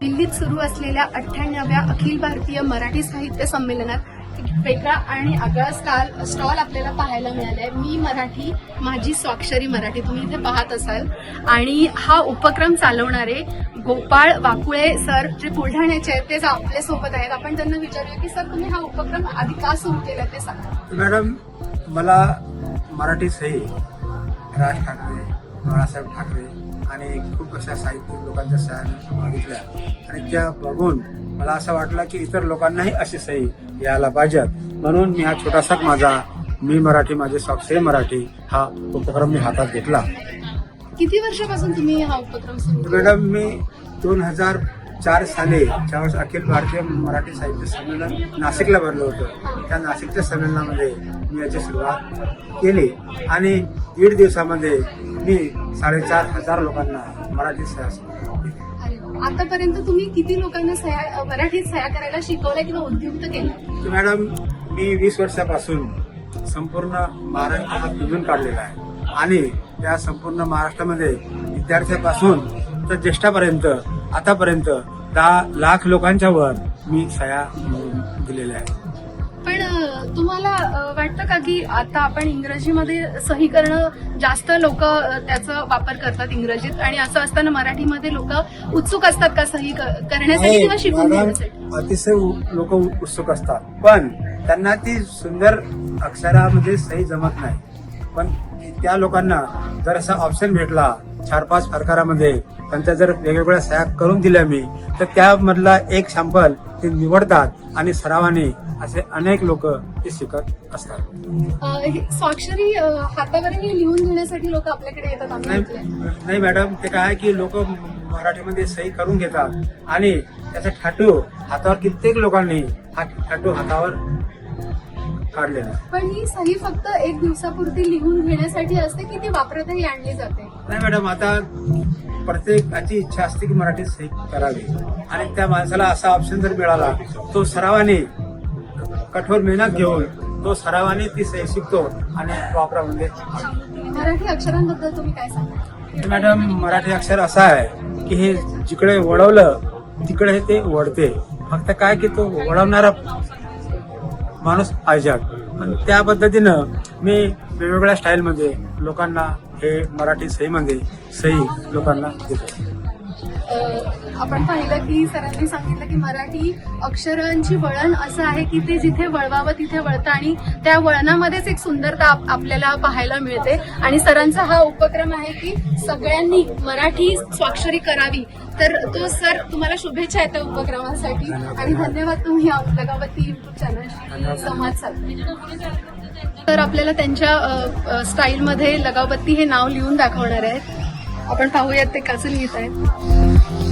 दिल्लीत सुरू असलेल्या अठ्ठ्याण्णव्या अखिल भारतीय मराठी साहित्य संमेलनात एक वेगळा आणि आगळा स्टॉल स्टॉल आपल्याला पाहायला मिळालाय. मी मराठी माझी स्वाक्षरी मराठी. तुम्ही इथे पाहत असाल. आणि हा उपक्रम चालवणारे गोपाळ वाकुळे सर जे बुलढाण्याचे आहेत ते आपल्यासोबत आहेत. आपण त्यांना विचारूया की सर तुम्ही हा उपक्रम आधी का सुरू केला ते सांगा. मॅडम मला मराठी सही राज ठाकरे बाळासाहेब ठाकरे आणि खूप अशा साहित्य लोकांच्या सह्या मागितल्या आणि त्या बघून मला असं वाटलं की इतर लोकांनाही अशी सही यायला पाहिजेत म्हणून मी हा छोटासा माझा मी मराठी माझे स्वाक्षरी मराठी हा उपक्रम मी हातात घेतला. किती वर्षापासून तुम्ही हा उपक्रम मॅडम मी दोन हजार चार साली ज्यावेळेस अखिल भारतीय मराठी साहित्य संमेलन नाशिकला भरलं होतं त्या नाशिकच्या संमेलनामध्ये मी याची सुरुवात केली. आणि दीड दिवसामध्ये मी साडेचार हजार लोकांना मराठी सह्या. आतापर्यंत तुम्ही किती लोकांना सह्या मराठीत सह्या करायला शिकवलंय किंवा उद्युक्त केलं? मॅडम मी वीस वर्षापासून संपूर्ण महाराष्ट्र हा फिरून काढलेला आहे. आणि त्या संपूर्ण महाराष्ट्रामध्ये विद्यार्थ्यापासून तर ज्येष्ठापर्यंत आतापर्यंत दहा लाख लोकांच्या वर मी सह्या दिलेल्या आहेत. तुम्हाला वाटतं का की आता आपण इंग्रजीमध्ये सही करणं जास्त लोक त्याचा वापर करतात इंग्रजीत? आणि असं असताना मराठीमध्ये लोक उत्सुक असतात का सही करण्यासाठी किंवा शिकून घेण्यासाठी अतिशय लोक उत्सुक असतात. पण त्यांना ती सुंदर अक्षरामध्ये सही जमत नाही. पण त्या लोकांना जर असा ऑप्शन भेटला चार पाच प्रकारामध्ये त्यांच्या जर वेगवेगळ्या सह्या करून दिल्या मी तर त्यामधला एक सॅम्पल ते निवडतात आणि सरावाने असे अनेक लोक ते शिकत असतात. स्वाक्षरी हातावरही लिहून घेण्यासाठी लोक आपल्याकडे येतात नाही मॅडम ते काय की लोक मराठीमध्ये सही करून घेतात आणि त्याचा ठाटू हातावर कित्येक लोकांनी हा ठाटू हातावर काढलेला. पण ही सही फक्त एक दिवसापुरती लिहून घेण्यासाठी असते की ती वापरतही आणली जाते नाही मॅडम आता प्रत्येकाची इच्छा असते की मराठीत सही करावी आणि त्या माणसाला असा ऑप्शन जर मिळाला तो सरावाने कठोर मेहनत घेऊन तो सरावाने ती सही शिकतो आणि वापरामध्ये आणतो. मराठी अक्षरांबद्दल तुम्ही काय सांगा मॅडम मराठी अक्षर असा आहे की हे जिकडे वळवलं तिकडे ते वळते फक्त काय की तो वळवणारा माणूस आयजाक त्या पद्धतीनं मी वेगवेगळ्या स्टाईलमध्ये लोकांना हे मराठी सहीमध्ये सही लोकांना देतो. आपण पाहिलं की सरांनी सांगितलं की मराठी अक्षरांची वळण असं आहे की ते जिथे वळवावं तिथे वळतं आणि त्या वळणामध्येच एक सुंदरता आप- आपल्याला पाहायला मिळते. आणि सरांचा हा उपक्रम आहे की सगळ्यांनी मराठी स्वाक्षरी करावी. तर तो सर तुम्हाला शुभेच्छा आहेत त्या उपक्रमासाठी. आणि धन्यवाद तुम्ही लगावती युट्यूब चॅनलशी संवाद साधला तर आपल्याला त्यांच्या स्टाईलमध्ये लगावती हे नाव लिहून दाखवणार आहेत. आपण पाहूयात ते कसं लिहित आहेत